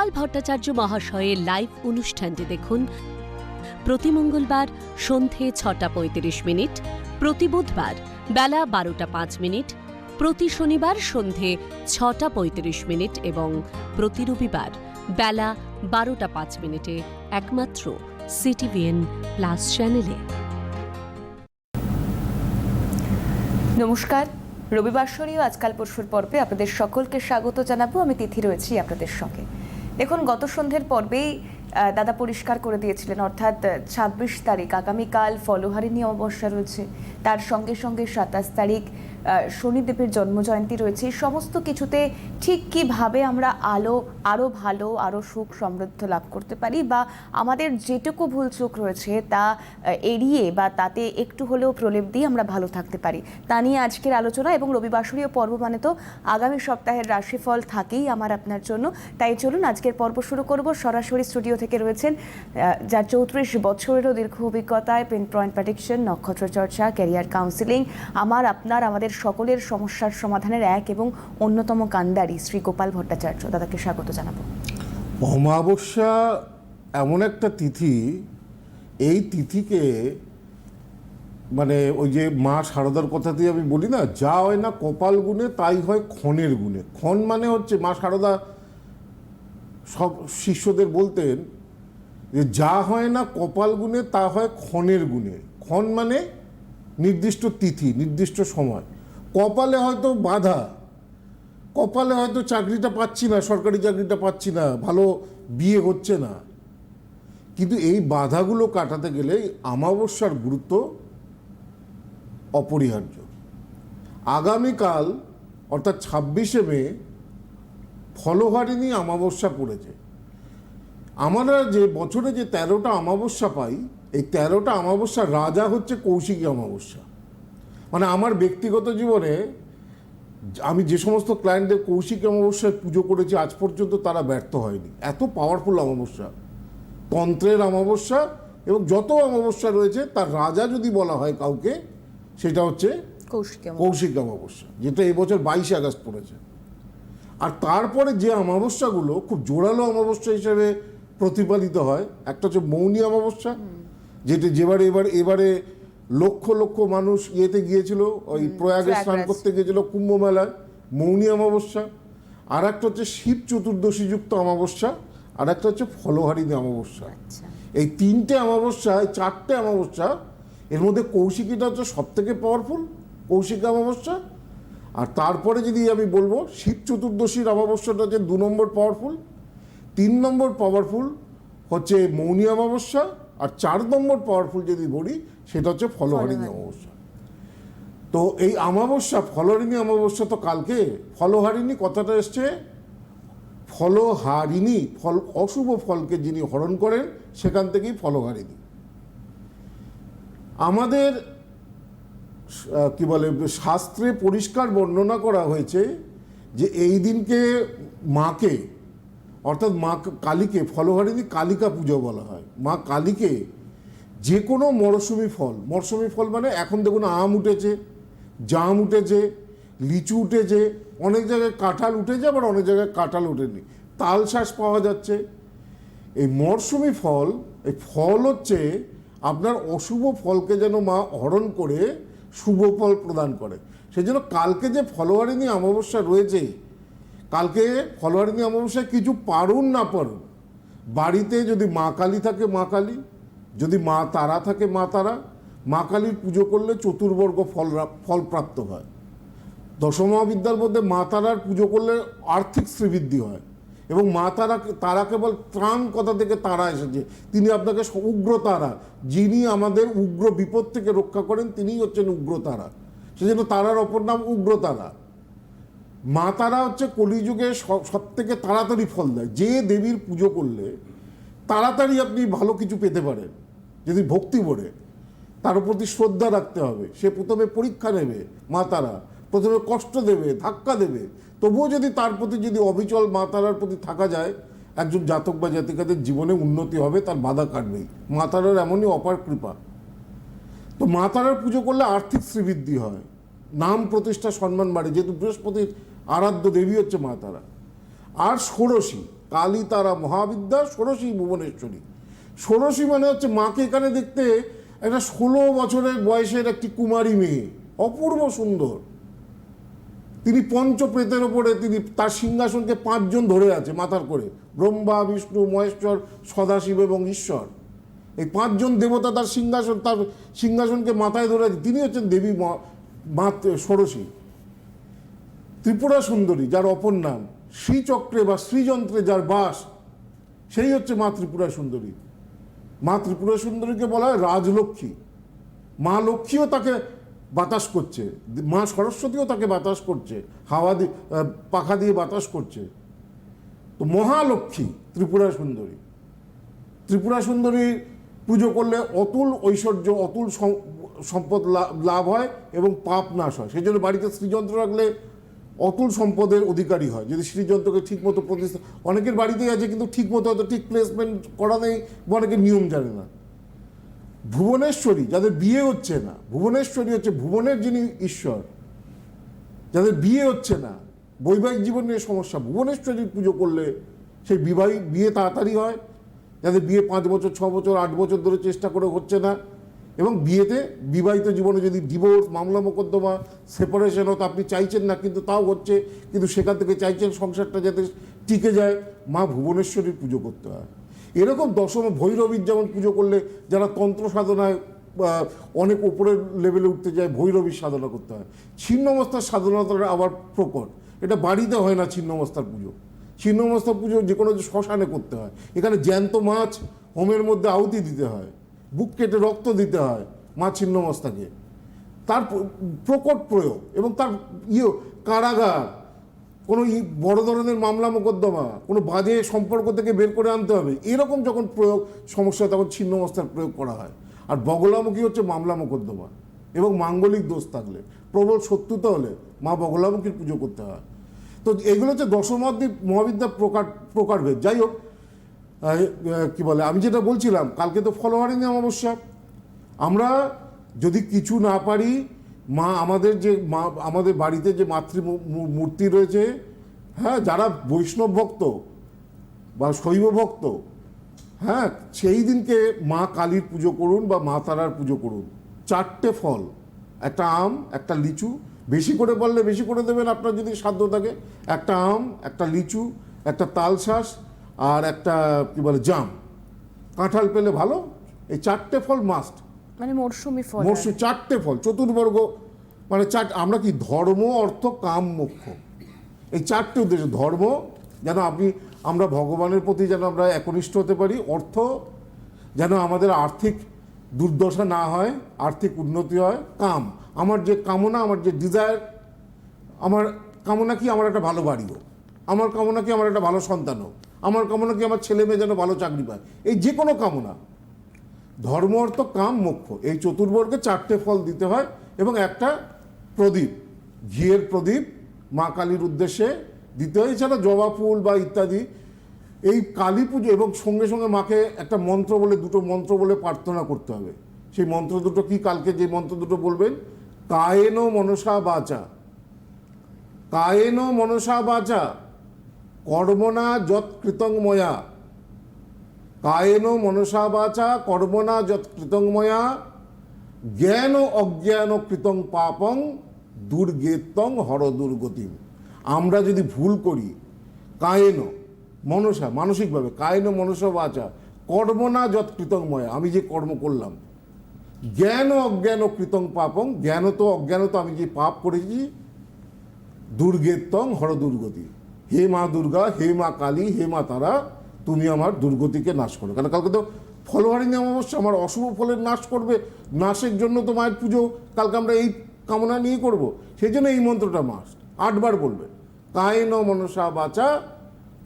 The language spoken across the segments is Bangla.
গোপাল ভট্টাচার্য মহাশয়ের লাইভ অনুষ্ঠানটি দেখুন। প্রতি মঙ্গলবার সন্ধে ছটা পঁয়ত্রিশ মিনিট, প্রতি বুধবার বেলা বারোটা পাঁচ মিনিট, প্রতি শনিবার সন্ধে ছটা পঁয়ত্রিশ মিনিট এবং প্রতি রবিবার বেলা বারোটা পাঁচ মিনিটে একমাত্র সিটিভিএন প্লাস চ্যানেলে নমস্কার, রবিবার রবিবাসরীয় আজকাল পরশুর পর্বে আপনাদের সকলকে স্বাগত জানাব। আমি তিথি রয়েছি আপনাদের সঙ্গে। দেখুন, গত সন্ধ্যের পর্বেই দাদা পরিষ্কার করে দিয়েছিলেন, অর্থাৎ ছাব্বিশ তারিখ, আগামীকাল ফলোহারিণী অমাবস্যা রয়েছে। তার সঙ্গে সঙ্গে সাতাশ তারিখ শনিদেবের জন্মজয়ন্তী রয়েছে সমস্ত কিছুতে ঠিক কীভাবে আমরা আলো আরও ভালো আরও সুখ, সমৃদ্ধ লাভ করতে পারি বা আমাদের যেটুকু ভুল চোখ রয়েছে তা এড়িয়ে বা তাতে একটু হলেও প্রলেপ দিয়ে আমরা ভালো থাকতে পারি। তা নিয়ে আজকের আলোচনা এবং রবিবাসরীয় পর্ব মানে তো আগামী সপ্তাহের রাশিফল থাকেই আমার আপনার জন্য। তাই চলুন আজকের পর্ব শুরু করব। সরাসরি স্টুডিও থেকে রয়েছেন যার চৌত্রিশ বছরেরও দীর্ঘ অভিজ্ঞতায় পেন পয়েন্ট প্রেডিকশন, নক্ষত্র চর্চা, ক্যারিয়ার কাউন্সিলিং, আমার, আপনার, আমাদের সকলের সমস্যার সমাধানের এক এবং অন্যতম কান্ডারি শ্রী গোপাল ভট্টাচার্য। দাদাকে স্বাগত জানাব। অমাবস্যা এমন একটা তিথি, এই তিথিকে মানে ওই যে মা শারদার দিয়ে আমি বলি না, যা হয় না কপাল গুণে, তাই হয় ক্ষণের গুণে। ক্ষণ মানে হচ্ছে মা শারদা সব শিষ্যদের বলতেন যে যা হয় না কপাল গুণে, তা হয় ক্ষণের গুণে। ক্ষণ মানে নির্দিষ্ট তিথি, নির্দিষ্ট সময়। কপালে হয়তো বাধা, কপালে হয়তো চাকরিটা পাচ্ছি না, সরকারি চাকরিটা পাচ্ছি না, ভালো বিয়ে হচ্ছে না। কিন্তু এই বাধাগুলো কাটাতে গেলে আমাবস্যার গুরুত্ব অপরিহার্য। আগামীকাল, অর্থাৎ ছাব্বিশে মে, ফলহারিণী আমাবস্যা পড়েছে। আমরা যে বছরে যে তেরোটা আমাবস্যা পাই, এই তেরোটা আমাবস্যার রাজা হচ্ছে কৌশিকী আমাবস্যা মানে আমার ব্যক্তিগত জীবনে আমি যে সমস্ত ক্লায়েন্টদের কৌশিক অমাবস্যায় পুজো করেছি আজ পর্যন্ত তারা ব্যর্থ হয়নি। এত পাওয়ারফুল অমাবস্যা। তন্ত্রের অমাবস্যা এবং যত অমাবস্যা রয়েছে তার রাজা যদি বলা হয় কাউকে সেটা হচ্ছে কৌশিক কৌশিক অমাবস্যা যেটা এবছর বাইশে আগস্ট পড়েছে। আর তারপরে যে অমাবস্যাগুলো খুব জোরালো অমাবস্যা হিসেবে প্রতিপালিত হয় একটা হচ্ছে মৌনী অমাবস্যা যেটা যেবারে এবার এবারে লক্ষ লক্ষ মানুষ ইয়েতে গিয়েছিল ওই প্রয়াগে স্নান করতে গিয়েছিল কুম্ভ মেলায় মৌনী অমাবস্যা। আর একটা হচ্ছে শিব চতুর্দশী যুক্ত অমাবস্যা আর একটা হচ্ছে ফলহারিণী অমাবস্যা। আচ্ছা। এই তিনটে অমাবস্যা চারটে অমাবস্যা এর মধ্যে কৌশিকীটা হচ্ছে সব থেকে পাওয়ারফুল কৌশিক অমাবস্যা। আর তারপরে যদি আমি বলব শিব চতুর্দশীর অমাবস্যাটা হচ্ছে দু নম্বর পাওয়ারফুল তিন নম্বর পাওয়ারফুল হচ্ছে মৌনী অমাবস্যা আর চার নম্বর পাওয়ারফুল যদি বলি সেটা হচ্ছে ফলহারিণী। অমাবস্যা। তো এই অমাবস্যা ফলহারিণী অমাবস্যা তো কালকে। ফলহারিণী কথাটা এসছে ফলহারিণী ফল অশুভ ফলকে যিনি হরণ করেন সেখান থেকেই ফলহারিণী। আমাদের কি বলে শাস্ত্রে পরিষ্কার বর্ণনা করা হয়েছে যে এই দিনকে মাকে অর্থাৎ মা কালীকে ফলহারিণী কালিকা পুজো বলা হয়। মা কালীকে যে কোনো মরশুমি ফল মরশুমি ফল মানে এখন দেখুন আম উঠেছে, জাম উঠেছে, লিচু উঠেছে, অনেক জায়গায় কাঁঠাল উঠেছে, আবার অনেক জায়গায় কাঁঠাল উঠেনি তাল শ্বাস পাওয়া যাচ্ছে। এই মরশুমি ফল, এই ফল হচ্ছে আপনার অশুভ ফলকে যেন মা হরণ করে শুভ ফল প্রদান করে। সেই জন্য কালকে যে ফলোয়ারিনী অমাবস্যা রয়েছে কালকে ফলোয়ারিনী অমাবস্যায় কিছু পারুন না পারুন। বাড়িতে যদি মা কালী থাকে, মা কালী যদি মা তারা থাকে, মা তারা, মা কালীর পুজো করলে চতুর্বর্গ ফল ফল প্রাপ্ত হয়। দশমহাবিদ্যার মধ্যে মা তারার পুজো করলে আর্থিক শ্রীবৃদ্ধি হয় এবং মা তারা তারা কেবল ত্রাণ কথা থেকে তারা এসেছে। তিনি আপনাকে উগ্র তারা, যিনি আমাদের উগ্র বিপদ থেকে রক্ষা করেন, তিনিই হচ্ছেন উগ্র তারা। সেজন্য তারার অপর নাম উগ্র তারা। মা তারা হচ্ছে কলিযুগে সব থেকে তাড়াতাড়ি ফল দেয়। যে দেবীর পুজো করলে তাড়াতাড়ি আপনি ভালো কিছু পেতে পারেন। যদি ভক্তি ভরে তার প্রতি শ্রদ্ধা রাখতে হবে। সে প্রথমে পরীক্ষা নেবে মা তারা প্রথমে কষ্ট দেবে, ধাক্কা দেবে। তবুও যদি তার প্রতি যদি অবিচল মা তারার প্রতি থাকা যায়, একজন জাতক বা জাতিকাদের জীবনে উন্নতি হবে, তার বাধা কাটবেই মা তারার এমনই অপার কৃপা। তো মা তারার পুজো করলে আর্থিক শ্রীবৃদ্ধি হয়। নাম, প্রতিষ্ঠা, সম্মান বাড়ে। যেহেতু বৃহস্পতির আরাধ্য দেবী হচ্ছে মা তারা আর ষোড়শী কালী তারা মহাবিদ্যা, ষোড়শী ভুবনেশ্বরী। ষোড়শী মানে হচ্ছে মাকে এখানে দেখতে একটা ষোলো বছরের বয়সের একটি কুমারী মেয়ে। অপূর্ব সুন্দর। তিনি পঞ্চপ্রেতের ওপরে তিনি তার সিংহাসনকে পাঁচজন ধরে আছে মাথার করে। ব্রহ্মা, বিষ্ণু, মহেশ্বর, সদাশিব এবং ঈশ্বর। এই পাঁচজন দেবতা তার সিংহাসন, তার সিংহাসনকে মাথায় ধরে আছে। তিনি হচ্ছেন দেবী মা- ষোড়শী। ত্রিপুরা সুন্দরী, যার অপর নাম শ্রীচক্রে বা শ্রীযন্ত্রে যার বাস, সেই হচ্ছে মা ত্রিপুরা সুন্দরী। মা ত্রিপুরা সুন্দরীকে বলা হয় রাজলক্ষ্মী। মা লক্ষ্মীও তাকে বাতাস করছে, মা সরস্বতীও তাকে বাতাস করছে, হাওয়া দিয়ে পাখা দিয়ে বাতাস করছে। তো মহালক্ষ্মী ত্রিপুরা সুন্দরী ত্রিপুরা সুন্দরী পুজো করলে অতুল ঐশ্বর্য, অতুল সম্পদ লাভ হয় এবং পাপ নাশ হয়। সেই জন্য বাড়িতে শ্রীযন্ত্র রাখলে অতুল সম্পদের অধিকারী হয়। যদি শ্রীযন্ত্রকে ঠিক মতো প্রতিষ্ঠা অনেকের বাড়িতেই আছে, কিন্তু ঠিক মতো হয়তো ঠিক প্লেসমেন্ট করা নেই, বা অনেকের নিয়ম জানে না। ভুবনেশ্বরী, যাদের বিয়ে হচ্ছে না, ভুবনেশ্বরী হচ্ছে ভুবনের যিনি ঈশ্বর, যাদের বিয়ে হচ্ছে না, বৈবাহিক জীবন নিয়ে সমস্যা, ভুবনেশ্বরীর পুজো করলে সেই বিবাহিক বিয়ে তাড়াতাড়ি হয়। যাদের বিয়ে পাঁচ বছর, ছ বছর, আট বছর ধরে চেষ্টা করে হচ্ছে না এবং বিয়েতে বিবাহিত জীবনে যদি ডিভোর্স মামলা, মোকদ্দমা সেপারেশন হতো আপনি চাইছেন না, কিন্তু তাও হচ্ছে, কিন্তু সেখান থেকে চাইছেন সংসারটা যাতে টিকে যায়, মা ভুবনেশ্বরীর পুজো করতে হয়। এরকম দশম ভৈরবীর যেমন পুজো করলে যারা তন্ত্র সাধনায় অনেক উপরের লেভেলে উঠতে যায়, ভৈরবীর সাধনা করতে হয়। ছিন্নমস্তার সাধনাটা আবার প্রকট। এটা বাড়িতে হয় না ছিন্নমস্তার পুজো। ছিন্নমস্তা পুজো যে কোনো শ্মশানে করতে হয়। এখানে জ্যান্ত মাছ হোমের মধ্যে আহুতি দিতে হয়। বুক কেটে রক্ত দিতে হয় মা ছিন্নমস্তাকে তার প্রকট প্রয়োগ এবং তার ইয়ে কারাগার, কোনো বড় ধরনের মামলা মোকদ্দমা, কোনো বাজে সম্পর্ক থেকে বের করে আনতে হবে, এরকম যখন প্রয়োগ, সমস্যা তখন ছিন্নমস্তার প্রয়োগ করা হয়। আর বগলামুখী হচ্ছে মামলা মোকদ্দমা এবং মাঙ্গলিক দোষ থাকলে। প্রবল শত্রুতা হলে মা বগলামুখীর পুজো করতে হয়। তো এগুলো হচ্ছে দশমাদ্বীপ মহাবিদ্যা প্রকার প্রকারভেদ। যাই হোক কি বলে, আমি যেটা বলছিলাম, কালকে তো ফলোয়ারিং অমাবস্যা। আমরা যদি কিছু না পারি, মা আমাদের যে, মা, আমাদের বাড়িতে যে মাতৃ মূর্তি রয়েছে হ্যাঁ যারা বৈষ্ণব ভক্ত বা শৈব ভক্ত হ্যাঁ সেই দিনকে মা কালীর পুজো করুন বা মা তারার পুজো করুন। চারটে ফল, একটা আম, একটা লিচু, বেশি করে বললে বেশি করে দেবেন আপনার যদি সাধ্য থাকে। একটা আম, একটা লিচু, একটা তালশাঁস আর একটা কি বলে জাম। কাঁঠাল পেলে ভালো এই চারটে ফল মাস্ট মানে মরশুমি ফল আর- মরশু চারটে ফল চতুর্বর্গ মানে চার আমরা কি ধর্ম অর্থ কাম মুখ্য এই চারটে উদ্দেশ্য ধর্ম যেন আপনি আমরা ভগবানের প্রতি যেন আমরা একনিষ্ঠ হতে পারি অর্থ যেন আমাদের আর্থিক দুর্দশা না হয় আর্থিক উন্নতি হয় কাম। আমার যে কামনা আমার যে ডিজায়ার আমার কামনা কি আমার একটা ভালো বাড়ি হোক। আমার কামনা কি আমার একটা ভালো সন্তান হোক। আমার কামনা কি আমার ছেলে মেয়ে যেন ভালো চাকরি পায়? এই যে কোনো কামনা। ধর্ম অর্থ কাম মুখ্য এই চতুর্বর্গে চারটে ফল দিতে হয় এবং একটা প্রদীপ, ঘিয়ের প্রদীপ মা কালীর উদ্দেশ্যে দিতে হয়। এছাড়া জবা ফুল বা ইত্যাদি। এই কালী পুজো এবং সঙ্গে সঙ্গে মাকে একটা মন্ত্র বলে, দুটো মন্ত্র বলে প্রার্থনা করতে হবে। সেই মন্ত্র দুটো কি কালকে যে মন্ত্র দুটো বলবেন? কায়েন মনসা বাচা। কায়েন মনসা বাচা। কর্মণা যৎ কৃতংময়া কায়েন মনসা বাচা কর্মণা যৎ কৃতংময়া জ্ঞান অজ্ঞান কৃতং পাপং দুর্গেতং হর দুর্গতিম। আমরা যদি ভুল করি, কায়েন মনসা, মানসিকভাবে কায়েন মনসা বাচা কর্মণা যৎ কৃতংময়া আমি যে কর্ম করলাম। জ্ঞান অজ্ঞান কৃতং পাপং জ্ঞানত অজ্ঞানত আমি যে পাপ করেছি দুর্গেতং হর দুর্গতি হে মা দুর্গা হে মা কালী হে মা তারা, তুমি আমার দুর্গতিকে নাশ করো। কারণ কালকে তো ফলহারিণী অমাবস্যা, আমার অশুভ ফলের নাশ করবে, নাশের জন্য তো মায়ের পুজো কালকে আমরা এই কামনা নিয়ে করব। সেই জন্য এই মন্ত্রটা মাস আটবার বলবে, কায়ন মনসা বাচা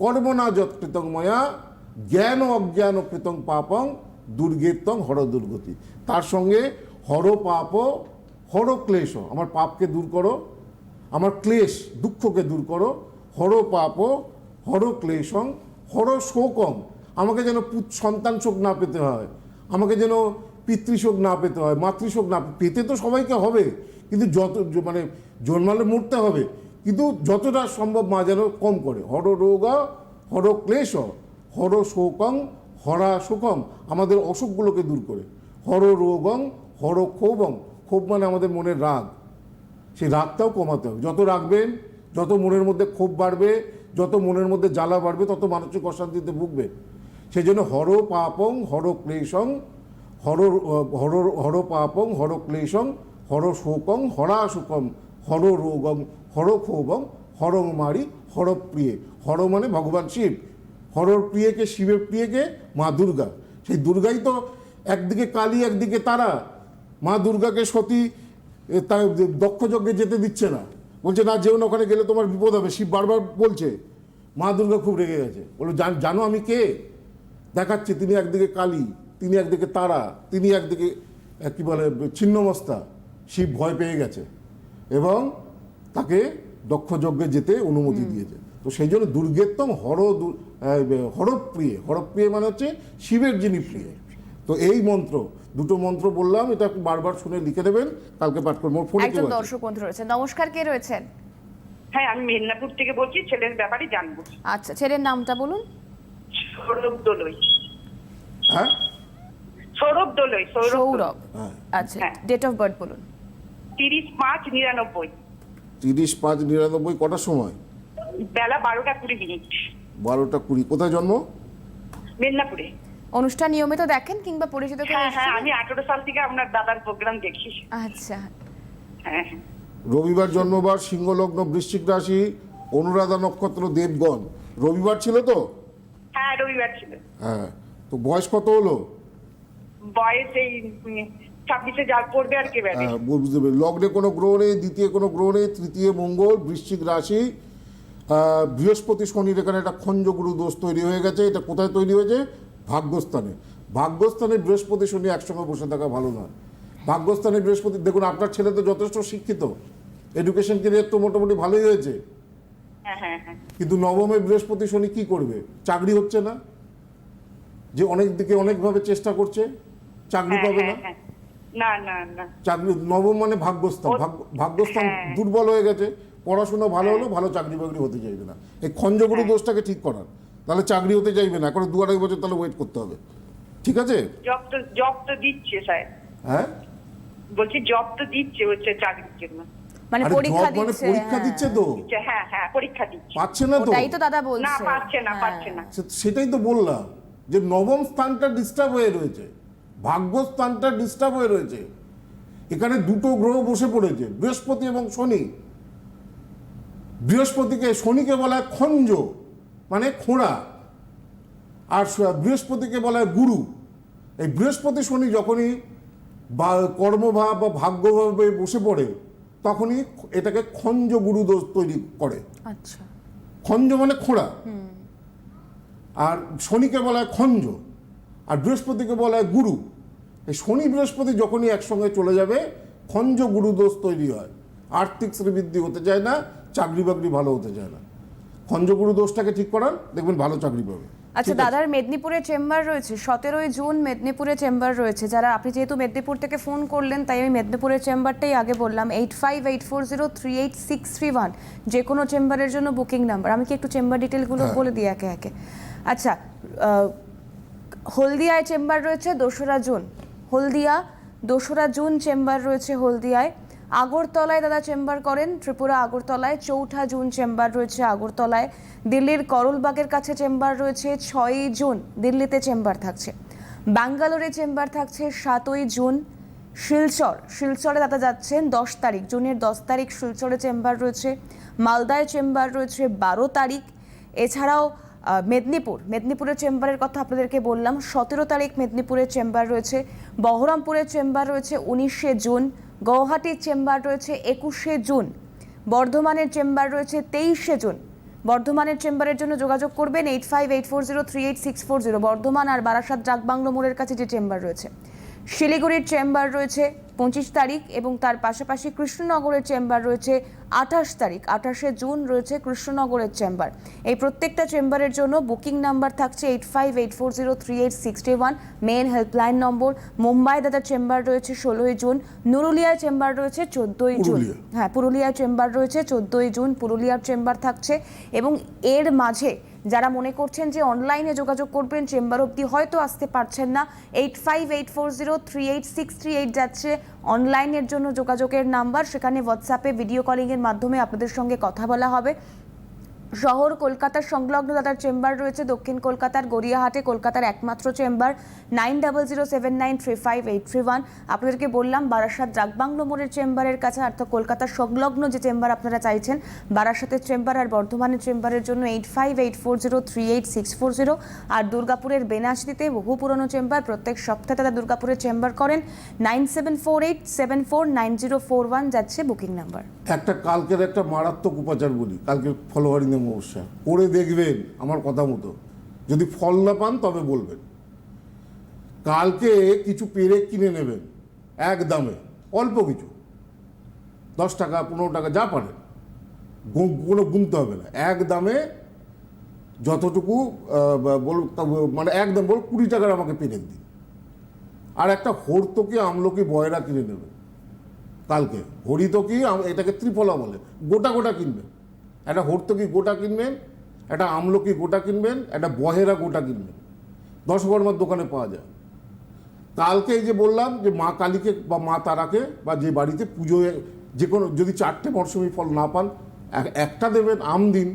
কর্মনা যৎকৃতং ময়া, জ্ঞান অজ্ঞান কৃতং পাপং দুর্গেতং হর দুর্গতি। তার সঙ্গে হর পাপ, হর ক্লেশ। আমার পাপকে দূর করো, আমার ক্লেশ, দুঃখকে দূর করো হর পাপ, হর ক্লেশং, হর শোকম আমাকে যেন পুত- সন্তান শোক না পেতে হয়। আমাকে যেন পিতৃশোক না পেতে হয় মাতৃশোক না পেতে তো সবাইকে হবে, কিন্তু যত মানে জন্মালে মরতে হবে, কিন্তু যতটা সম্ভব মা যেন কম করে। হর রোগা, হর ক্লেশ, হর শোকং, হরা সুখম আমাদের অসুখগুলোকে দূর করে। হর রোগং, হর ক্ষোভং। ক্ষোভ মানে আমাদের মনের রাগ। সেই রাগটাও কমাতে হবে। যত রাখবেন যত মনের মধ্যে ক্ষোভ বাড়বে যত মনের মধ্যে জ্বালা বাড়বে তত মানসিক অশান্তিতে ভুগবে। সেই জন্য হর পাপং হর ক্লেশং হর হর হর পাপং হর ক্লেশং হর শোকং হরা সুখম হর রোগং হর ক্ষোভং হরং মারি হর প্রিয়ে। হর মানে ভগবান শিব। হরর প্রিয়কে শিবের প্রিয়কে মা দুর্গা। সেই দুর্গাই তো একদিকে কালী একদিকে তারা। মা দুর্গাকে সতী এ, তা দক্ষযজ্ঞে যেতে দিচ্ছে না। বলছে না যেও না ওখানে গেলে তোমার বিপদ হবে। শিব বারবার বলছে মা দুর্গা খুব রেগে গেছে। বলো "জান- আমি কে? দেখাচ্ছে তিনি একদিকে কালী তিনি একদিকে তারা তিনি একদিকে কি বলে ছিন্নমস্তা। শিব ভয় পেয়ে গেছে এবং তাকে দক্ষযজ্ঞে যেতে অনুমতি দিয়েছে। তো সেই জন্য দুর্গেত্তম হর হরপ্রিয়ে। হরপ্রিয়ে মানে হচ্ছে শিবের যিনি প্রিয়। তো এই মন্ত্র দুটো মন্ত্র বললাম এটা বারবার শুনে লিখে দেবেন কালকে পাঠ করব। একজন দর্শক বন্ধু রয়েছেন। নমস্কার কে রয়েছেন? হ্যাঁ আমি মেদিনীপুর থেকে বলছি ছেলের ব্যাপারে জানব। আচ্ছা ছেলের নামটা বলুন। সৌরভ দোলই। হ্যাঁ? সৌরভ দোলই সৌরভ হ্যাঁ। আচ্ছা হ্যাঁ। ডেট অফ বার্থ বলুন। তিরিশ পাঁচ নিরানব্বই। তিরিশ পাঁচ নিরানব্বই কটার সময়? বেলা বারোটা কুড়ি মিনিট। বারোটা কুড়ি। কোথায় জন্ম? মেদিনীপুরে। অনুষ্ঠান নিয়মিত দেখেন কিংবা পরিচিত কেউ হ্যাঁ হ্যাঁ আমি আঠেরো সাল থেকে আপনার দাদার প্রোগ্রাম দেখি। আচ্ছা। হ্যাঁ হ্যাঁ। রবিবার জন্মবার সিংহলগ্ন বৃশ্চিক রাশি অনুরাধা নক্ষত্র দেবগণ। রবিবার ছিল তো? হ্যাঁ রবিবার ছিল। হ্যাঁ তো বয়স কত হলো? বয়স এই উম, ছাব্বিশে যা পড়বে আর কে হ্যাঁ, বুঝতে। লগ্নে কোনো গ্রহ নেই দ্বিতীয় কোনো গ্রহ নেই তৃতীয় মঙ্গল বৃশ্চিক রাশি। বৃহস্পতি শনির এখানে একটা খঞ্জগুরু দোষ তৈরি হয়ে গেছে। এটা কোথায় তৈরি হয়েছে? ভাগ্যস্থানে। ভাগ্যস্থানে বৃহস্পতি শনি একসঙ্গে বসে থাকা ভালো নয়। ভাগ্যস্থানে বৃহস্পতি দেখুন আপনার ছেলে তো যথেষ্ট শিক্ষিত। এডুকেশন কেরিয়ার তো মোটামুটি ভালোই হয়েছে। হ্যাঁ হ্যাঁ হ্যাঁ। কিন্তু নবমে বৃহস্পতি শনি কি করবে? চাকরি হচ্ছে না। যে অনেক দিকে অনেকভাবে চেষ্টা করছে চাকরি পাবে না। চাকরি নবম মানে ভাগ্যস্থান। ভাগ্যস্থান। দুর্বল হয়ে গেছে। পড়াশোনা ভালো হলো ভালো চাকরি বাকরি হতে চাইবে না। এই খঞ্জগুরু। দোষটাকে ঠিক করার। তাহলে চাকরি হতে চাইবে না এখন দু আড়াই বছর তাহলে ওয়েট করতে হবে। ঠিক আছে? জব তো জব তো দিচ্ছে স্যার। হ্যাঁ? বলছি জব তো দিচ্ছে হচ্ছে চাকরির জন্য। মানে পরীক্ষা মানে দিচ্ছে পরীক্ষা হ্যাঁ। দিচ্ছে তো? হ্যাঁ হ্যাঁ পরীক্ষা দিচ্ছে। পাচ্ছে না তো? ওটাই তো দাদা না পাচ্ছে না হ্যাঁ। পাচ্ছে না। সেটাই তো বললাম যে নবম স্থানটা ডিস্টার্ব হয়ে রয়েছে ভাগ্যস্থানটা ডিস্টার্ব হয়ে রয়েছে। এখানে দুটো গ্রহ বসে পড়েছে বৃহস্পতি এবং শনি। বৃহস্পতিকে শনিকে বলা হয় খঞ্জ। মানে খোঁড়া। আর বৃহস্পতিকে বলা হয় গুরু। এই বৃহস্পতি শনি যখনই বা কর্মভাব বা ভাগ্যভাবে বসে পড়ে তখনই এটাকে খঞ্জ গুরু দোষ তৈরি করে। আচ্ছা। খঞ্জ মানে খোঁড়া। আর শনিকে বলা হয় খঞ্জ। আর বৃহস্পতিকে বলা হয় গুরু। এই শনি বৃহস্পতি যখনই একসঙ্গে চলে যাবে খঞ্জ গুরু দোষ তৈরি হয়। আর্থিক শ্রীবৃদ্ধি হতে চায় না চাকরি বাকরি ভালো হতে চায় না। খঞ্জ গুরু দোষটাকে ঠিক করান দেখবেন ভালো চাকরি পাবে। আচ্ছা দাদার মেদিনীপুরে চেম্বার রয়েছে সতেরোই জুন মেদিনীপুরে চেম্বার রয়েছে যারা আপনি যেহেতু মেদিনীপুর থেকে ফোন করলেন তাই আমি মেদিনীপুরের চেম্বারটাই আগে বললাম eight five eight four zero three eight six three one যে কোনো চেম্বারের জন্য বুকিং নাম্বার। আমি কি একটু চেম্বার ডিটেলগুলো হ্যাঁ। বলে দিই একে একে? আচ্ছা হলদিয়ায় চেম্বার রয়েছে দোসরা জুন। হলদিয়া দোসরা জুন চেম্বার রয়েছে হলদিয়ায়। আগরতলায় দাদা চেম্বার করেন। ত্রিপুরা আগরতলায় চৌঠা জুন চেম্বার রয়েছে। আগরতলায় দিল্লির করলবাগের কাছে চেম্বার রয়েছে। ছয়ই জুন দিল্লিতে চেম্বার থাকছে। ব্যাঙ্গালোরে চেম্বার থাকছে সাতই জুন শিলচর। শিলচরে দাদা যাচ্ছেন দশ তারিখ। জুনের দশ তারিখ শিলচরে চেম্বার রয়েছে। মালদায় চেম্বার রয়েছে বারো তারিখ। এছাড়াও মেদিনীপুর। মেদিনীপুরের চেম্বারের কথা আপনাদেরকে বললাম। সতেরো তারিখ মেদিনীপুরের চেম্বার রয়েছে। বহরমপুরের চেম্বার রয়েছে উনিশে জুন। গৌহাটির চেম্বার রয়েছে একুশে জুন, বর্ধমানের চেম্বার রয়েছে তেইশে জুন। বর্ধমানের চেম্বারের জন্য যোগাযোগ করবেন eight five eight four zero three eight six four zero Bardhaman আর বারাসাত ডাকবাংলো মোড়ের কাছে যে চেম্বার রয়েছে। শিলিগুড়ির চেম্বার রয়েছে পঁচিশ তারিখ এবং তার পাশাপাশি কৃষ্ণনগরের চেম্বার রয়েছে আঠাশ তারিখ আঠাশে জুন রয়েছে কৃষ্ণনগরের চেম্বার। এই প্রত্যেকটা চেম্বারের জন্য বুকিং নাম্বার থাকছে eight five eight four zero three eight sixty one main helpline number. Mumbai দাদা চেম্বার রয়েছে ষোলোই জুন নুরুলিয়ায় চেম্বার রয়েছে চোদ্দোই জুন। হ্যাঁ পুরুলিয়ার চেম্বার রয়েছে চোদ্দোই জুন পুরুলিয়ার চেম্বার থাকছে এবং এর মাঝে যারা মনে করছেন যে অনলাইনে যোগাযোগ করবেন, চেম্বার অব্দি হয়তো আসতে পারছেন না। Eight five eight four zero three eight six three eight যাচ্ছে। অনলাইনের জন্য যোগাযোগের নাম্বার, সেখানে হোয়াটসঅ্যাপে ভিডিও কলিংয়ের মাধ্যমে আপনাদের সঙ্গে কথা বলা হবে। শহর, কলকাতার সংলগ্ন দাদার চেম্বার রয়েছে। দক্ষিণ কলকাতার গড়িয়াহাটে কলকাতার একমাত্র chamber nine double zero seven nine three five eight three one আপনাদেরকে বললাম, বারাসাত ডাকবাংলো মোড়ের চেম্বারের কাছে অর্থাৎ কলকাতার সংলগ্ন যে চেম্বার আপনারা চাইছেন, বারাসাতের চেম্বার আর বর্ধমানের চেম্বারের জন্য eight five eight four zero three eight six four zero আর দুর্গাপুরের বেনাশিতে বহু পুরনো চেম্বার, প্রত্যেক সপ্তাহে তারা দুর্গাপুরের চেম্বার করেন। Nine seven four eight seven four nine zero four one যাচ্ছে বুকিং নাম্বার। একটা কালকের একটা মারাত্মক উপাচার বলি কালকে ফলোয়ারিং অমাবস্যা করে দেখবেন আমার কথা মতো। যদি ফল না পান তবে বলবেন। কালকে কিছু পেরে কিনে নেবেন, এক দামে, অল্প কিছু। দশ টাকা, পনেরো টাকা, যা পারেন। কোনো গুনতে হবে না। এক দামে যতটুকু বল- মানে একদম বল কুড়ি টাকার আমাকে পেরেক দিন। আর একটা হর্তকি আমলকি বয়রা কিনে নেবেন। কালকে। হরিতকি এটাকে ত্রিফলা বলে। গোটা গোটা কিনবেন। একটা হর্তকি গোটা কিনবেন একটা আমলকি গোটা কিনবেন একটা বহেরা গোটা কিনবেন। দশ বর্মার দোকানে পাওয়া যায়। কালকে এই যে বললাম যে মা কালীকে বা মা তারাকে বা যে বাড়িতে পুজোয় যে কোনো যদি চারটে মরশুমি ফল না পান একটা দেবেন আম দিন।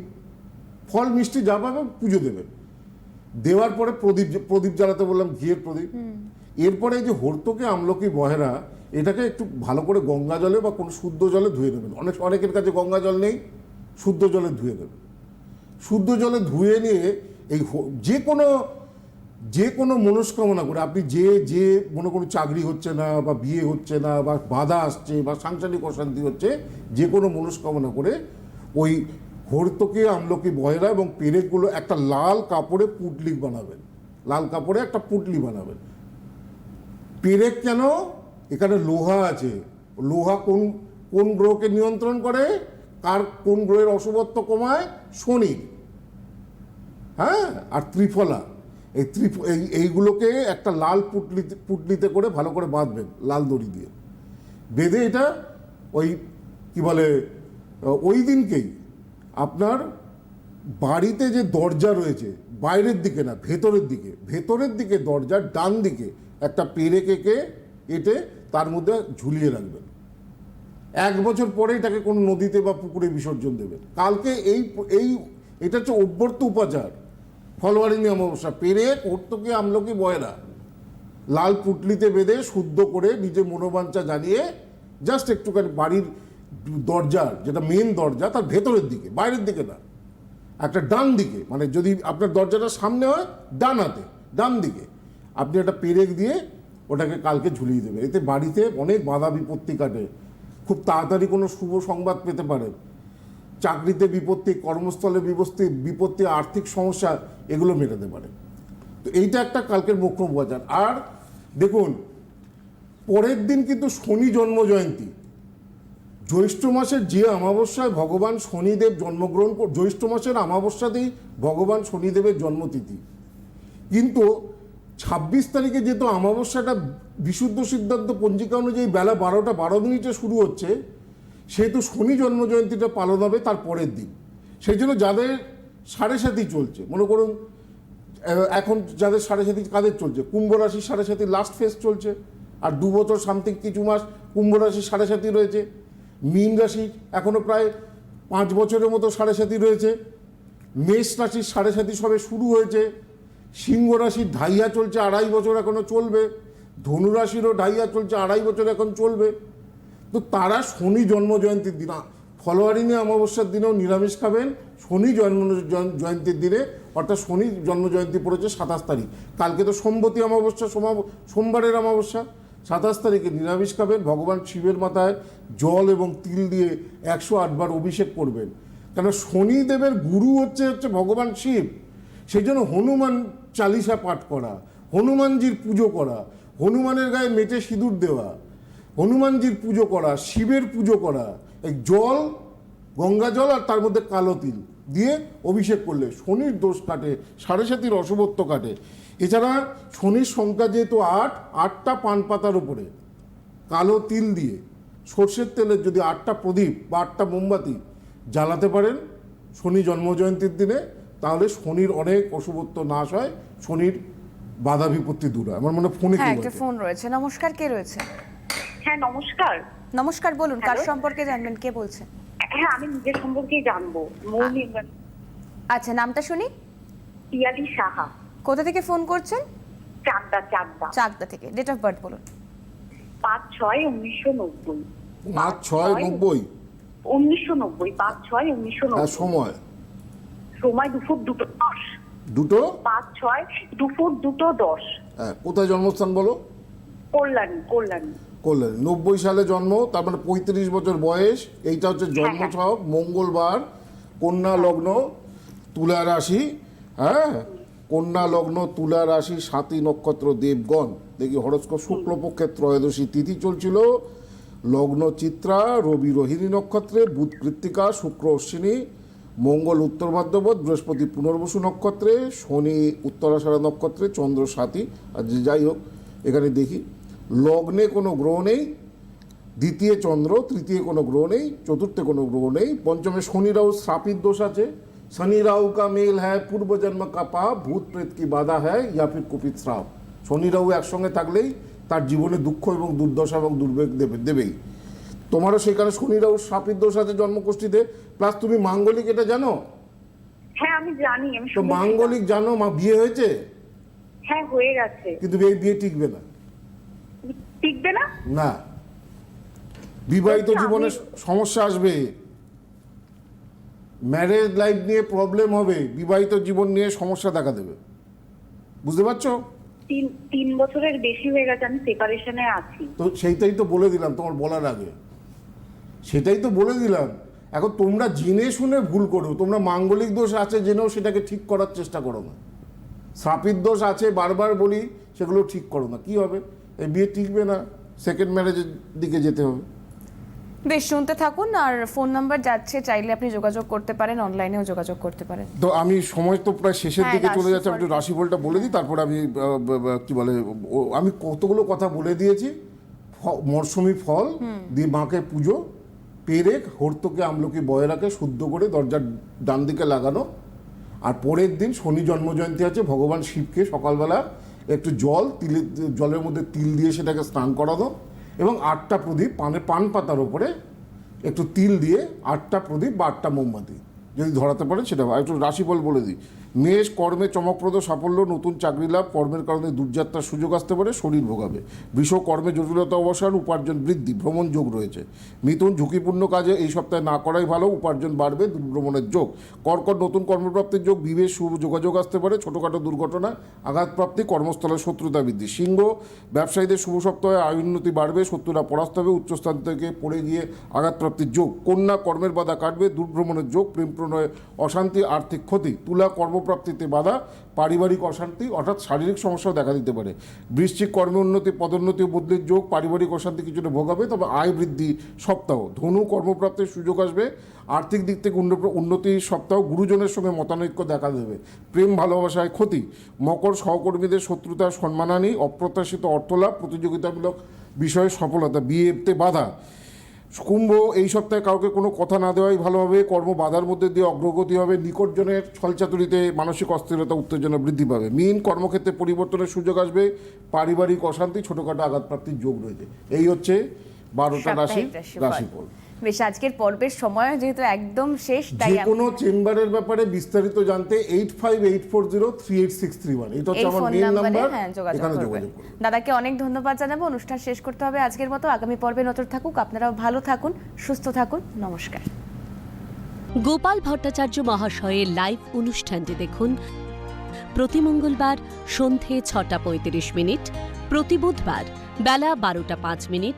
ফল মিষ্টি যা পাবেন পুজো দেবেন। দেওয়ার পরে প্রদীপ প্রদীপ জ্বালাতে বললাম ঘিয়ের প্রদীপ। এরপরে এই যে হর্তকে আমলকি বহেরা এটাকে একটু ভালো করে গঙ্গা জলে বা কোনো শুদ্ধ জলে ধুয়ে নেবেন অনেক অনেকের কাছে গঙ্গা জল নেই। শুদ্ধ জলে ধুয়ে নেবেন শুদ্ধ জলে ধুয়ে নিয়ে এই যে কোনো যে কোনো মনস্কামনা করে, আপনি যে যে মনে কোনো চাকরি হচ্ছে না বা বিয়ে হচ্ছে না বা বাধা আসছে বা সাংসারিক অশান্তি হচ্ছে, যে কোনো মনস্কামনা করে ওই হর্তকে আমলকি, বয়রা এবং পেরেকগুলো একটা লাল কাপড়ে পুটলি বানাবেন। লাল কাপড়ে একটা পুটলি বানাবেন। পেরেক কেন? এখানে লোহা আছে। লোহা কোন কোন গ্রহকে নিয়ন্ত্রণ করে? কার কোন গ্রহের অশুভত্ব কমায়? শনি হ্যাঁ? আর ত্রিফলা। এই ত্রিফ, এই, এইগুলোকে একটা লাল পুটলিতে পুটলিতে করে ভালো করে বাঁধবেন, লাল দড়ি দিয়ে। বেঁধে এটা ওই, কি বলে, ওই দিনকেই আপনার বাড়িতে যে দরজা রয়েছে, বাইরের দিকে না, ভেতরের দিকে ভেতরের দিকে দরজার ডান দিকে একটা পেরে কেকে এটে তার মধ্যে ঝুলিয়ে রাখবেন। এক বছর পরেই তাকে কোনো নদীতে বা পুকুরে বিসর্জন দেবেন। কালকে এই এই, এটা হচ্ছে অভ্যর্ত উপাচার ফলোয়ারিং অমাবস্যা। পেরে কর্তকে আমলকি বয়রা, লাল পুটলিতে বেঁধে শুদ্ধ করে নিজে মনোবাঞ্ছা জানিয়ে জাস্ট একটুখানি বাড়ির দরজার যেটা মেন দরজা, তার ভেতরের দিকে, বাইরের দিকে না, একটা ডান দিকে মানে যদি আপনার দরজাটা সামনে হয়, ডান হাতে, ডান দিকে। আপনি একটা পেরেক দিয়ে ওটাকে কালকে ঝুলিয়ে দেবেন। এতে বাড়িতে অনেক বাধা বিপত্তি কাটে। খুব তাড়াতাড়ি কোনো শুভ সংবাদ পেতে পারেন চাকরিতে বিপত্তি, কর্মস্থলে বিপত্তি বিপত্তি, আর্থিক সমস্যা, এগুলো মেটাতে পারে। তো এইটা একটা কালকের মুখ্য বাজার। আর দেখুন, পরের দিন কিন্তু শনি জন্ম জয়ন্তী জ্যৈষ্ঠ মাসের যে অমাবস্যায় ভগবান শনিদেব জন্মগ্রহণ জ্যৈষ্ঠ মাসের অমাবস্যাতেই ভগবান শনিদেবের জন্মতিথি। কিন্তু ছাব্বিশ তারিখে যেহেতু অমাবস্যাটা বিশুদ্ধ সিদ্ধান্ত পঞ্জিকা অনুযায়ী বেলা বারোটা বারো মিনিটে শুরু হচ্ছে, সেহেতু শনি জন্ম জয়ন্তীটা পালন হবে তার পরের দিন। সেই জন্য যাদের সাড়ে সাথী চলছে, মনে করুন এখন যাদের সাড়ে সাথী কাদের চলছে? কুম্ভ রাশির সাড়ে সাথী লাস্ট ফেজ চলছে, আর দু বছর সামথিং কিছু মাস কুম্ভ রাশির সাড়ে সাথী রয়েছে। মীন রাশি এখনও প্রায় পাঁচ বছরের মতো সাড়ে সাথী রয়েছে। মেষ রাশির সাড়ে সাথী সবে শুরু হয়েছে। সিংহ রাশির ঢাইয়া চলছে আড়াই বছর এখনও চলবে ধনু রাশিরও ঢাইয়া চলছে আড়াই বছর এখন চলবে। তো তারা শনি জন্ম জয়ন্তীর দিন ফলোয়ারিনে অমাবস্যার দিনেও নিরামিষ খাবেন, শনি জন্ম জয়ন্তীর দিনে, অর্থাৎ শনি জন্ম জয়ন্তী পড়েছে সাতাশ তারিখ। কালকে তো সোমবতী অমাবস্যা, সোমা- সোমবারের অমাবস্যা, সাতাশ তারিখে নিরামিষ খাবেন, ভগবান শিবের মাথায় জল এবং তিল দিয়ে একশো আটবার অভিষেক করবেন। কেন শনিদেবের গুরু হচ্ছে হচ্ছে ভগবান শিব। সেই জন্য হনুমান চালিসা পাঠ করা, হনুমানজির পুজো করা, হনুমানের গায়ে মেটে সিঁদুর দেওয়া, হনুমানজির পুজো করা, শিবের পুজো করা, এই জল, গঙ্গা জল আর তার মধ্যে কালো তিল দিয়ে অভিষেক করলে শনির দোষ কাটে, সাড়ে সাতির অশুভত্ব কাটে। এছাড়া শনির সংখ্যা যেহেতু আট, আটটা পান পাতার উপরে, কালো তিল দিয়ে সর্ষের তেলের যদি আটটা প্রদীপ বা আটটা মোমবাতি জ্বালাতে পারেন, শনি জন্মজয়ন্তীর দিনে তাহলে শনির অনেক অশুভত্ব নাশ হয় শনির বাধা বিপত্তি দূর হয়। আমার মনে হয় ফোনে হ্যাঁ একটা ফোন রয়েছে। নমস্কার কে রয়েছে? হ্যাঁ নমস্কার। নমস্কার বলুন কার সম্পর্কে জানবেন কে বলছে? হ্যাঁ আমি নিজের সম্পর্কেই জানব। মৌলি আচ্ছা নামটা শুনি। পিয়ালি সাহা। কোথা থেকে ফোন করছেন? চাকদা চাকদা। চাকদা থেকে। ডেট অফ বার্থ বলুন। পাঁচ ছয় উনিশশো নব্বই। পাঁচ ছয় নব্বই? উনিশশো নব্বই পাঁচ ছয় উনিশশো হ্যাঁ নব্বই সময়। সময় দুপুর দুটো দশ। দুটো? পাঁচ ছয় দুপুর দুটো দশ। হ্যাঁ কোথায় জন্মস্থান বলো? কল্যাণী কল্যাণী। করলেন নব্বই সালে জন্ম তার মানে পঁয়ত্রিশ বছর বয়স। এইটা হচ্ছে জন্ম হ্যাঁ। ছক মঙ্গলবার কন্যা লগ্ন তুলা রাশি হ্যাঁ? কন্যা লগ্ন তুলা রাশি সাতই নক্ষত্র দেবগণ। দেখি হরস্কোপ শুক্লপক্ষের ত্রয়োদশী তিথি চলছিল। লগ্ন চিত্রা রবি রোহিণী নক্ষত্রে বুধ কৃত্তিকা শুক্র অশ্বিনী মঙ্গল উত্তর ভাদ্রপদ বৃহস্পতি পুনর্বসু নক্ষত্রে, শনি উত্তরাষাঢ়া নক্ষত্রে, চন্দ্র সাথী, আর যে যাই হোক, এখানে দেখি, লগ্নে কোনো গ্রহ নেই, দ্বিতীয় চন্দ্র, তৃতীয় কোনো গ্রহ নেই, চতুর্থে কোনো গ্রহ নেই, পঞ্চমে শনি রাহু শ্রাপিত দোষ আছে শনি রাহু কা মেল হ্যায়, পূর্ব জন্ম কা পাপ, ভূত প্রেত কি বাধা হ্যায়, ইয়া ফির কুপিত শ্রাপ শনি রাহু একসঙ্গে থাকলেই তার জীবনে দুঃখ এবং দুর্দশা এবং দুর্বেগ দেবে দেবেই। তোমারও সেখানে শনি রাহু শ্রাপিত দোষ আছে জন্মকোষ্ঠীতে প্লাস তুমি মাঙ্গলিক এটা জানো? হ্যাঁ আমি জানি আমি তো মাঙ্গলিক জানো? মা বিয়ে হয়েছে? হ্যাঁ হয়ে গেছে। কিন্তু এই বিয়ে টিকবে না। টিকবে না? না। বিবাহিত আচ্ছা, জীবনে সমস্যা আসবে। ম্যারেজ লাইফ নিয়ে প্রবলেম হবে। বিবাহিত জীবন নিয়ে সমস্যা দেখা দেবে। বুঝতে পারছ? তিন তিন বছরের বেশি হয়ে গেছে আমি সেপারেশনে আছি। তো সেইটাই তো বলে দিলাম তোমার বলার আগে। সেটাই তো বলে দিলাম। এখন তোমরা জেনে শুনে ভুল করো। তোমরা মাঙ্গলিক দোষ আছে জেনেও সেটাকে ঠিক করার চেষ্টা করো না। শ্রাপিত দোষ আছে বারবার বলি সেগুলো ঠিক করো না। কি হবে? এই বিয়ে টিকবে না। সেকেন্ড ম্যারেজের দিকে যেতে হবে। বেশ শুনতে থাকুন আর ফোন নাম্বার যাচ্ছে চাইলে আপনি যোগাযোগ করতে পারেন অনলাইনেও যোগাযোগ করতে পারেন। তো আমি সময় তো প্রায় শেষের হ্যাঁ, দিকে চলে যাচ্ছে। আমি একটু রাশিফলটা। বলে দিই তারপর আমি কি বলে আমি কতগুলো কথা বলে দিয়েছি। মরশুমি ফল দিয়ে মাকে পুজো পেরেক হর্তকে আমলকি বয়ে রাখে, শুদ্ধ করে দরজার ডান দিকে লাগানো আর পরের দিন শনি জন্মজয়ন্তী আছে, ভগবান শিবকে সকালবেলা একটু জল, তিলে, জলের মধ্যে তিল দিয়ে সেটাকে স্নান করানো এবং আটটা প্রদীপ পানে পান পাতার ওপরে একটু তিল দিয়ে আটটা প্রদীপ বা আটটা মোমবাতি যদি ধরাতে পারেন সেটা। একটু রাশিফল বলে দিই মেষ, কর্মে চমকপ্রদ সাফল্য, নতুন চাকরি লাভ, কর্মের কারণে দূরযাত্রার সুযোগ আসতে পারে, শরীর ভোগাবে। বৃষ, কর্মে জটিলতা অবসান, উপার্জন বৃদ্ধি, ভ্রমণ যোগ রয়েছে। মিথুন, ঝুঁকিপূর্ণ কাজে এই সপ্তাহে না করাই ভালো, উপার্জন বাড়বে, দুর্ভ্রমণের যোগ। কর্কট, নতুন কর্মপ্রাপ্তির যোগ বিবেশ শুভ যোগাযোগ আসতে পারে, ছোটোখাটো দুর্ঘটনা, আঘাতপ্রাপ্তি কর্মস্থলে শত্রুতা বৃদ্ধি। সিংহ, ব্যবসায়ীদের শুভ সপ্তাহে আয় উন্নতি বাড়বে, শত্রুরা পরাস্ত হবে, উচ্চস্থান থেকে পড়ে গিয়ে আঘাতপ্রাপ্তির যোগ। কন্যা, কর্মের বাধা কাটবে, দুর্ভ্রমণের যোগ, প্রেম প্রণয়ে অশান্তি, আর্থিক ক্ষতি। তুলা কর্মপ্রাপ্তিতে বাধা, পারিবারিক অশান্তি, অর্থাৎ শারীরিক সমস্যাও দেখা দিতে পারে। বৃশ্চিক কর্মে উন্নতি, পদোন্নতি বদলির যোগ পারিবারিক অশান্তি কিছুটা ভোগাবে তবে আয় বৃদ্ধি সপ্তাহ, ধনু কর্মপ্রাপ্তির সুযোগ আসবে। আর্থিক দিক থেকে উন্ন- উন্নতির সপ্তাহ গুরুজনের সঙ্গে মতানৈক্য দেখা দেবে। প্রেম, ভালোবাসায় ক্ষতি, মকর সহকর্মীদের শত্রুতা, সম্মানানি, অপ্রত্যাশিত অর্থলাভ, প্রতিযোগিতামূলক বিষয়ে সফলতা, বিয়েতে বাধা। কুম্ভ এই সপ্তাহে কাউকে কোনো কথা না দেওয়াই ভালো হবে। কর্ম বাধার মধ্যে দিয়ে অগ্রগতি হবে। নিকটজনের ছলচাতুরিতে মানসিক অস্থিরতা উত্তেজনা বৃদ্ধি পাবে। মিন কর্মক্ষেত্রে পরিবর্তনের সুযোগ আসবে। পারিবারিক অশান্তি ছোটোখাটো আঘাতপ্রাপ্তির যোগ রয়েছে। এই হচ্ছে বারোটা রাশি রাশিফল। বেশ আজকের পর্বের সময় যেহেতু একদম শেষ তাই যে কোনো চেম্বারের ব্যাপারে বিস্তারিত জানতে eight five eight four zero three eight six three one এটা হচ্ছে আমার মেন নাম্বার হ্যাঁ এখানে যোগাযোগ করুন। দাদাকে অনেক ধন্যবাদ জানাব। অনুষ্ঠান শেষ করতে হবে আজকের মতো। আগামী পর্বে নজর থাকুক। আপনারাও ভালো থাকুন সুস্থ থাকুন। নমস্কার। গোপাল ভট্টাচার্য মহাশয়ের লাইভ অনুষ্ঠানটি দেখুন প্রতি মঙ্গলবার সন্ধে ছটা পঁয়ত্রিশ মিনিট প্রতি বুধবার বেলা বারোটা পাঁচ মিনিট